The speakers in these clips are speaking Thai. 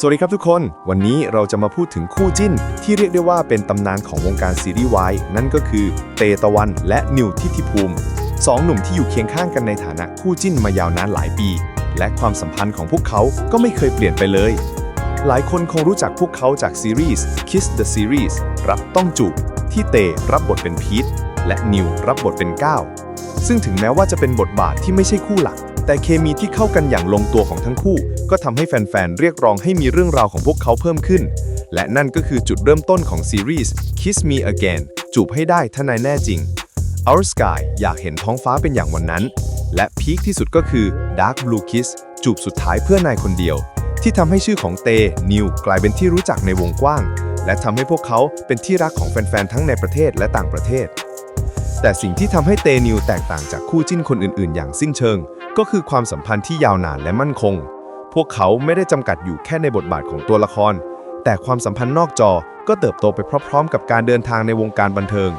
สวัสดีครับทุกคน วันนี้เราจะมาพูดถึงคู่จิ้น ที่เรียกได้ว่าเป็นตำนานของวงการซีรีส์วายนั่นก็คือ เตตะวันและนิวทิติภูมิสองหนุ่มที่อยู่เคียงข้างกันในฐานะคู่จิ้นมายาวนานหลายปี และความสัมพันธ์ของพวกเขาก็ไม่เคยเปลี่ยนไปเลย หลายคนคงรู้จักพวกเขาจากซีรีส์ Kiss the Series รับต้องจูบที่เตรับบทเป็นพีทและนิวรับบทเป็นก้าวซึ่งถึงแม้ว่าจะเป็นบทบาทที่ไม่ใช่คู่หลัก แต่เคมีที่เข้ากันอย่างลงตัวของทั้งคู่ ก็ทำให้แฟนๆ เรียกร้องให้มีเรื่องราวของพวกเขาเพิ่มขึ้น และนั่นก็คือจุดเริ่มต้นของซีรีส์ Kiss Me Again จูบให้ได้ถ้านายแน่จริง Our Sky อยากเห็นท้องฟ้าเป็นอย่างวันนั้น และพีคที่สุดก็คือ Dark Blue Kiss จูบสุดท้ายเพื่อนายคนเดียว ที่ทำให้ชื่อของเต นิว กลายเป็นที่รู้จักในวงกว้าง และทำให้พวกเขาเป็นที่รักของแฟนๆ ทั้งในประเทศและต่างประเทศ แต่สิ่งที่ทำให้เต นิวแตกต่างจากคู่จิ้นคนอื่นๆ อย่างสิ้นเชิง ก็คือความสัมพันธ์ที่ยาวนานและมั่นคง พวกเขาไม่ได้จำกัดอยู่แค่ในบทบาทของตัวละคร แต่ความสัมพันธ์นอกจอก็เติบโตไปพร้อมๆ กับการเดินทางในวงการบันเทิง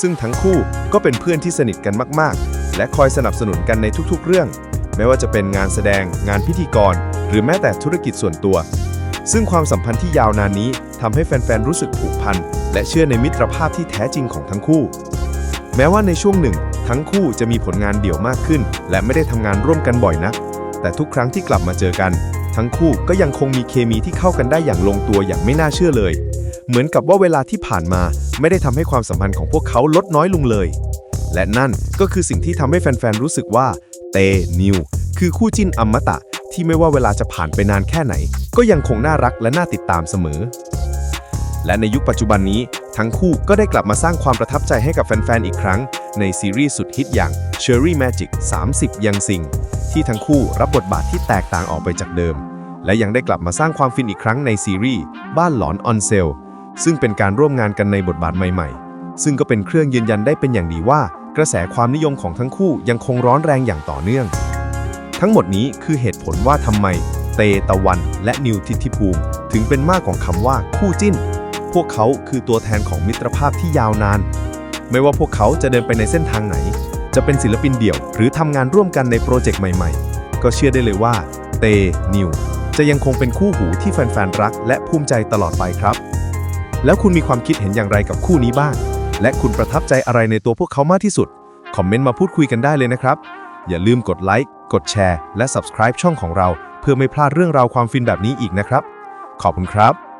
ซึ่งทั้งคู่ก็เป็นเพื่อนที่สนิทกันมากๆ และคอยสนับสนุนกันในทุกๆ เรื่อง ไม่ว่าจะเป็นงานแสดง งานพิธีกร หรือแม้แต่ธุรกิจส่วนตัว ซึ่งความสัมพันธ์ที่ยาวนานนี้ทำให้แฟนๆรู้สึกผูกพันและเชื่อในมิตรภาพที่แท้จริงของทั้งคู่ แม้ว่าในช่วงหนึ่ง ทั้งคู่จะมีผลงานเดี่ยวมากขึ้น และไม่ได้ทำงานร่วมกันบ่อยนัก แต่ทุกครั้งที่กลับมาเจอกัน ทั้งคู่ก็ยังคงมีเคมีที่เข้ากันได้อย่างลงตัวอย่างไม่น่าเชื่อเลย เหมือนกับว่าเวลาที่ผ่านมาไม่ได้ทำให้ความสัมพันธ์ของพวกเขาลดน้อยลงเลย และนั่นก็คือสิ่งที่ทำให้แฟนๆรู้สึกว่าเตนิวคือคู่จิ้นอมตะที่ไม่ว่าเวลาจะผ่านไปนานแค่ไหน ก็ยังคงน่ารักและน่าติดตามเสมอ และในยุคปัจจุบันนี้ ทั้งคู่ก็ได้กลับมาสร้างความประทับใจให้กับแฟนๆอีกครั้ง ในซีรีส์สุดฮิตอย่าง Cherry Magic 30 ยังสิงที่ทั้งคู่รับบทบาทที่แตกต่างออกไปจากเดิม และยังได้กลับมาสร้างความฟินอีกครั้งในซีรีส์บ้านหลอนออนเซลซึ่งเป็นการร่วมงานกันในบทบาทใหม่ๆ ซึ่งก็เป็นเครื่องยืนยันได้เป็นอย่างดีว่า กระแสความนิยมของทั้งคู่ยังคงร้อนแรงอย่างต่อเนื่อง ทั้งหมดนี้คือเหตุผลว่าทำไม เตตะวัน และนิวทิติภูมิ ถึงเป็นมากของคำว่าคู่จิ้น พวกเขาคือตัวแทนของมิตรภาพที่ยาวนาน ไม่ว่าพวกเขาจะเดินไปในเส้นทางไหน จะเป็นศิลปินเดี่ยว หรือทำงานร่วมกันในโปรเจกต์ใหม่ๆ ก็เชื่อได้เลยว่าเตนิวจะยังคงเป็นคู่หูที่แฟนๆ รัก และภูมิใจตลอดไปครับ แล้วคุณมีความคิดเห็นอย่างไรกับคู่นี้บ้าง และคุณประทับใจอะไรในตัวพวกเขามากที่สุด คอมเมนต์มาพูดคุยกันได้เลยนะครับ อย่าลืมกดไลค์ กดแชร์ และ Subscribe ช่องของเรา เพื่อไม่พลาดเรื่องราวความฟินแบบนี้อีกนะครับ ขอบคุณครับ